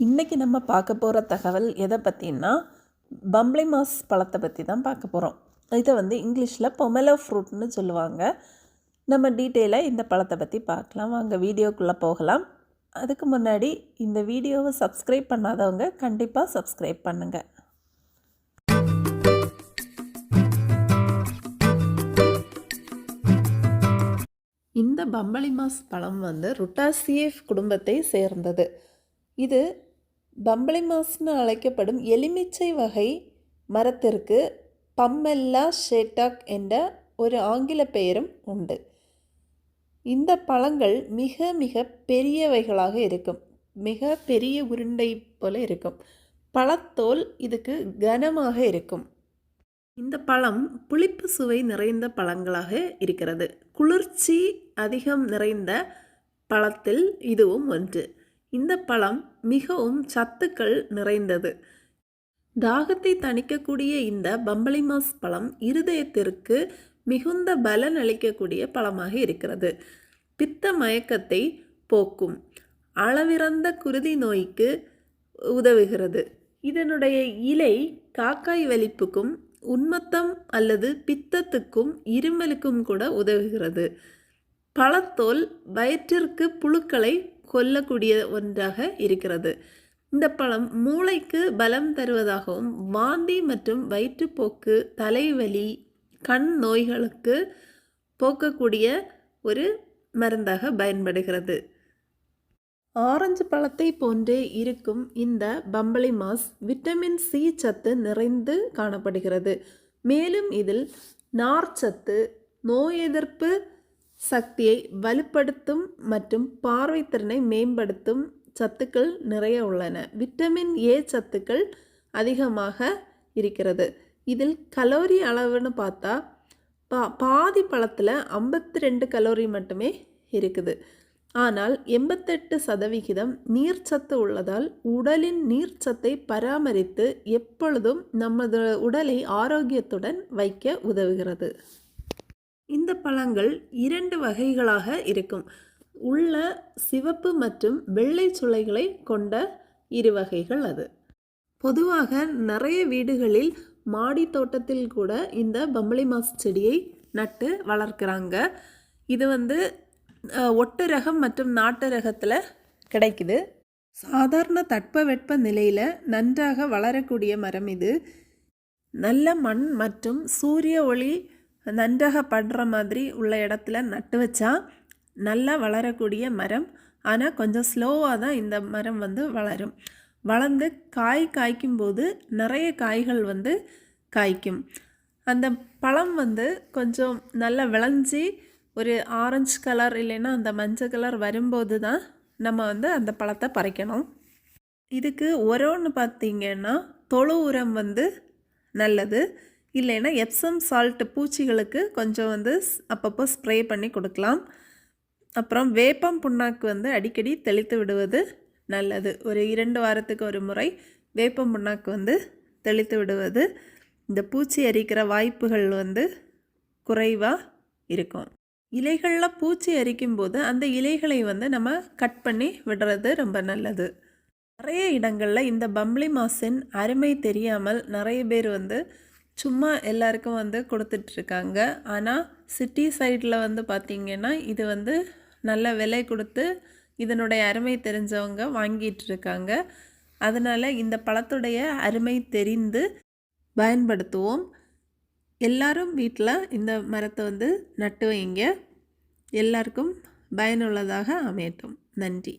இன்றைக்கி நம்ம பார்க்க போகிற தகவல் எதை பற்றினா பம்ப்ளி மாஸ் பழத்தை பற்றி தான் பார்க்க போகிறோம் இதை வந்து இங்கிலீஷில் பொமெலோ ஃப்ரூட்னு சொல்லுவாங்க. நம்ம டீட்டெயிலாக இந்த பழத்தை பற்றி பார்க்கலாம். வாங்க வீடியோக்குள்ளே போகலாம். அதுக்கு முன்னாடி இந்த வீடியோவை சப்ஸ்கிரைப் பண்ணாதவங்க கண்டிப்பாக சப்ஸ்கிரைப் பண்ணுங்கள் இந்த பம்பளி மாஸ் பழம் வந்து ருட்டாசியேஃப் குடும்பத்தை சேர்ந்தது. இது பம்பளி மாஸ்னு அழைக்கப்படும் எலுமிச்சை வகை மரத்திற்கு பம்மெல்லா ஷேட்டாக் என்ற ஒரு ஆங்கில பெயரும் உண்டு. இந்த பழங்கள் மிக மிக பெரியவைகளாக இருக்கும். மிக பெரிய உருண்டை போல இருக்கும். பழத்தோல் இதுக்கு கனமாக இருக்கும். இந்த பழம் புளிப்பு சுவை நிறைந்த பழங்களாக இருக்கிறது. குளிர்ச்சி அதிகம் நிறைந்த பழத்தில் இதுவும் ஒன்று. இந்த பழம் மிகவும் சத்துக்கள் நிறைந்தது. தாகத்தை தணிக்கக்கூடிய இந்த பம்பளிமாஸ் பழம் இருதயத்திற்கு மிகுந்த பலன் அளிக்கக்கூடிய பழமாக இருக்கிறது. பித்த மயக்கத்தை போக்கும். அளவிறந்த குருதி நோய்க்கு உதவுகிறது. இதனுடைய இலை காக்காய் வலிப்புக்கும் உண்மத்தம் அல்லது பித்தத்துக்கும் இருமலுக்கும் கூட உதவுகிறது. பழத்தோல் வயிற்றிற்கு புழுக்களை கொல்லக்கூடிய ஒன்றாக இருக்கிறது. இந்த பழம் மூளைக்கு பலம் தருவதாகவும் வாந்தி மற்றும் வயிற்றுப்போக்கு தலைவலி கண் நோய்களுக்கு போக்கக்கூடிய ஒரு மருந்தாக பயன்படுகிறது. ஆரஞ்சு பழத்தை போன்றே இருக்கும் இந்த பம்பளி மாஸ் விட்டமின் சி சத்து நிறைந்து காணப்படுகிறது. மேலும் இதில் நார்ச்சத்து நோய் எதிர்ப்பு சக்தியை வலுப்படுத்தும் மற்றும் பார்வைத்திறனை மேம்படுத்தும் சத்துக்கள் நிறைய உள்ளன. விட்டமின் ஏ சத்துக்கள் அதிகமாக இருக்கிறது. இதில் கலோரி அளவுன்னு பார்த்தா பா பாதி பழத்தில் ஐம்பத்தி ரெண்டு கலோரி மட்டுமே இருக்குது. ஆனால் எண்பத்தெட்டு சதவிகிதம் நீர்ச்சத்து உள்ளதால் உடலின் நீர்ச்சத்தை பராமரித்து எப்பொழுதும் நமது உடலை ஆரோக்கியத்துடன் வைக்க உதவுகிறது. இந்த பழங்கள் இரண்டு வகைகளாக இருக்கும். உள்ள சிவப்பு மற்றும் வெள்ளை சுளைகளை கொண்ட இரு வகைகள் அது. பொதுவாக நிறைய வீடுகளில் மாடி தோட்டத்தில் கூட இந்த பம்பளி மாஸ் செடியை நட்டு வளர்க்குறாங்க. இது வந்து ஒட்டு ரகம் மற்றும் நாட்டு ரகத்தில் கிடைக்குது. சாதாரண தட்பவெட்ப நிலையில் நன்றாக வளரக்கூடிய மரம் இது. நல்ல மண் மற்றும் சூரிய ஒளி நன்றாக படுற மாதிரி உள்ள இடத்துல நட்டு வச்சா நல்லா வளரக்கூடிய மரம். ஆனால் கொஞ்சம் ஸ்லோவாக தான் இந்த மரம் வந்து வளரும். வளர்ந்து காய் காய்க்கும் போது நிறைய காய்கள் வந்து காய்க்கும். அந்த பழம் வந்து கொஞ்சம் நல்லா விளைஞ்சி ஒரு ஆரஞ்சு கலர் இல்லைன்னா அந்த மஞ்சள் கலர் வரும்போது தான் நம்ம வந்து அந்த பழத்தை பறிக்கணும். இதுக்கு உரம்னு பார்த்திங்கன்னா தொழு உரம் வந்து நல்லது. இல்லைன்னா எப்சம் சால்ட்டு பூச்சிகளுக்கு கொஞ்சம் வந்து அப்பப்போ ஸ்ப்ரே பண்ணி கொடுக்கலாம். அப்புறம் வேப்பம் புண்ணாக்கு வந்து அடிக்கடி தெளித்து விடுவது நல்லது. ஒரு இரண்டு வாரத்துக்கு ஒரு முறை வேப்பம் புண்ணாக்கு வந்து தெளித்து விடுவது இந்த பூச்சி அரிக்கிற வாய்ப்புகள் வந்து குறைவாக இருக்கும். இலைகளில் பூச்சி அரிக்கும் போது அந்த இலைகளை வந்து நம்ம கட் பண்ணி விடுறது ரொம்ப நல்லது. நிறைய இடங்களில் இந்த பம்ப்ளி மாசின் அருமை தெரியாமல் நிறைய பேர் வந்து சும்மா எல்லாருக்கும் வந்து கொடுத்துட்ருக்காங்க. ஆனால் சிட்டி சைடில் வந்து பார்த்திங்கன்னா இது வந்து நல்ல விலை கொடுத்து இதனுடைய அருமை தெரிஞ்சவங்க வாங்கிட்டு இருக்காங்க அதனால் இந்த பழத்துடைய அருமை தெரிந்து பயன்படுத்துவோம். எல்லாரும் வீட்டில் இந்த மரத்தை வந்து நட்டு வைங்க. எல்லாருக்கும் பயனுள்ளதாக அமையட்டும். நன்றி.